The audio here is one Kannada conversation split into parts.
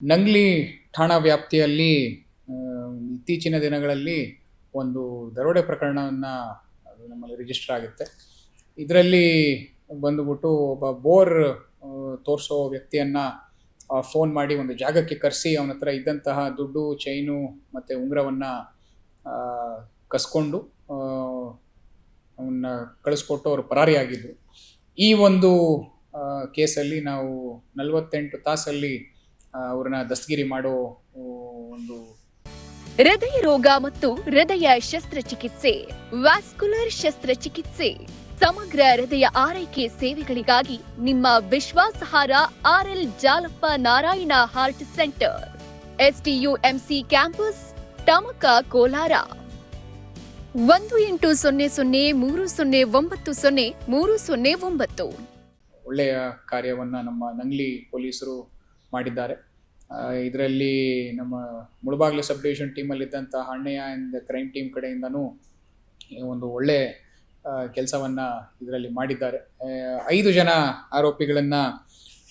ನಂಗ್ಲಿ ಠಾಣಾ ವ್ಯಾಪ್ತಿಯಲ್ಲಿ ಇತ್ತೀಚಿನ ದಿನಗಳಲ್ಲಿ ಒಂದು ದರೋಡೆ ಪ್ರಕರಣವನ್ನು ನಮ್ಮಲ್ಲಿ ರಿಜಿಸ್ಟರ್ ಆಗುತ್ತೆ. ಇದರಲ್ಲಿ ಬಂದುಬಿಟ್ಟು ಒಬ್ಬ ಬೋರ್ ತೋರಿಸೋ ವ್ಯಕ್ತಿಯನ್ನು ಫೋನ್ ಮಾಡಿ ಒಂದು ಜಾಗಕ್ಕೆ ಕರೆಸಿ ಅವನ ಹತ್ರ ಇದ್ದಂತಹ ದುಡ್ಡು ಚೈನು ಮತ್ತು ಉಂಗುರವನ್ನು ಕಸ್ಕೊಂಡು ಅವನ್ನ ಕಳಿಸ್ಕೊಟ್ಟು ಅವರು ಪರಾರಿಯಾಗಿದ್ದರು ಈ ಒಂದು ಕೇಸಲ್ಲಿ ನಾವು ನಲವತ್ತೆಂಟು ತಾಸಲ್ಲಿ ಅವ್ರನ್ನ ದಸ್ತಗಿರಿ ಮಾಡೋ ಒಂದು ಹೃದಯ ರೋಗ ಮತ್ತು ಹೃದಯ ಶಸ್ತ್ರಚಿಕಿತ್ಸೆ ವ್ಯಾಸ್ಕುಲರ್ ಶಸ್ತ್ರಚಿಕಿತ್ಸೆ ಸಮಗ್ರ ಹೃದಯ ಆರೈಕೆ ಸೇವೆಗಳಿಗಾಗಿ ನಿಮ್ಮ ವಿಶ್ವಾಸಾರ್ಹ RL Jalappa Narayana heart centre STUMC campus Tamaka Kolar. ಒಂದು ಎಂಟು ಸೊನ್ನೆ ಸೊನ್ನೆ ಮೂರು ಸೊನ್ನೆ ಒಂಬತ್ತು ಸೊನ್ನೆ ಮೂರು ಸೊನ್ನೆ ಒಂಬತ್ತು. ಒಳ್ಳೆಯ ಕಾರ್ಯವನ್ನ ನಮ್ಮ ನಂಗ್ಲಿ ಪೊಲೀಸರು ಮಾಡಿದ್ದಾರೆ. ಇದರಲ್ಲಿ ನಮ್ಮ ಮುಳಬಾಗ್ಲು ಸಬ್ ಡಿವಿಷನ್ ಟೀಮಲ್ಲಿದ್ದಂಥ ಅಣ್ಣಯ್ಯ ಆ್ಯಂಡ್ ಕ್ರೈಮ್ ಟೀಮ್ ಕಡೆಯಿಂದನೂ ಒಂದು ಒಳ್ಳೆ ಕೆಲಸವನ್ನು ಇದರಲ್ಲಿ ಮಾಡಿದ್ದಾರೆ. ಐದು ಜನ ಆರೋಪಿಗಳನ್ನು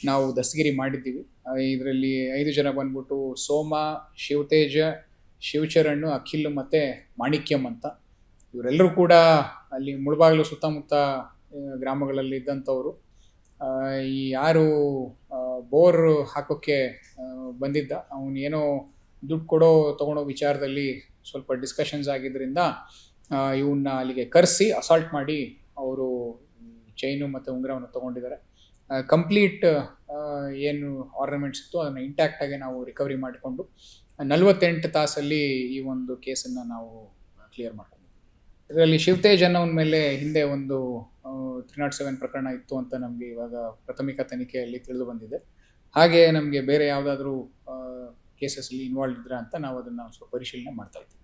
ನಾವು ದಸ್ತಗಿರಿ ಮಾಡಿದ್ದೀವಿ. ಇದರಲ್ಲಿ ಐದು ಜನ ಬಂದ್ಬಿಟ್ಟು ಸೋಮ, ಶಿವತೇಜ ಶಿವಚರಣ್ ಅಖಿಲ್ ಮತ್ತು ಮಾಣಿಕ್ಯಂ ಅಂತ. ಇವರೆಲ್ಲರೂ ಕೂಡ ಅಲ್ಲಿ ಮುಳುಬಾಗಿಲು ಸುತ್ತಮುತ್ತ ಗ್ರಾಮಗಳಲ್ಲಿ ಇದ್ದಂಥವರು ಈ ಯಾರು ಬೋರ್ ಹಾಕೋಕ್ಕೆ ಬಂದಿದ್ದ. ಅವನು ಏನೋ ದುಡ್ಡು ಕೊಡೋ ತಗೊಳೋ ವಿಚಾರದಲ್ಲಿ ಸ್ವಲ್ಪ ಡಿಸ್ಕಷನ್ಸ್ ಆಗಿದ್ದರಿಂದ ಇವನ್ನ ಅಲ್ಲಿಗೆ ಕರೆಸಿ ಅಸಾಲ್ಟ್ ಮಾಡಿ ಅವರು ಚೈನು ಮತ್ತು ಉಂಗುರವನ್ನು ತೊಗೊಂಡಿದ್ದಾರೆ. ಕಂಪ್ಲೀಟ್ ಏನು ಆರ್ನಮೆಂಟ್ಸ್ ಇತ್ತು, ಅದನ್ನು ಇಂಟ್ಯಾಕ್ಟಾಗಿ ನಾವು ರಿಕವರಿ ಮಾಡಿಕೊಂಡು, ನಲವತ್ತೆಂಟು ತಾಸಲ್ಲಿ ಈ ಒಂದು ಕೇಸನ್ನು ನಾವು ಕ್ಲಿಯರ್ ಮಾಡ್ಕೊಂಡಿದ್ವಿ ಇದರಲ್ಲಿ ಶಿವತೇಜ್ ಅನ್ನೋನ ಮೇಲೆ ಹಿಂದೆ ಒಂದು ತ್ರೀ ನಾಟ್ ಸೆವೆನ್ ಪ್ರಕರಣ ಇತ್ತು ಅಂತ ನಮಗೆ ಇವಾಗ ಪ್ರಾಥಮಿಕ ತನಿಖೆಯಲ್ಲಿ ತಿಳಿದು ಬಂದಿದೆ. ಹಾಗೆ ನಮಗೆ ಬೇರೆ ಯಾವುದಾದ್ರೂ ಕೇಸಸ್ಲಿ ಇನ್ವಾಲ್ವ್ ಇದ್ರೆ ಅಂತ ನಾವು ಅದನ್ನು ಸ್ವಲ್ಪ ಪರಿಶೀಲನೆ ಮಾಡ್ತಾ ಇದ್ದೀವಿ.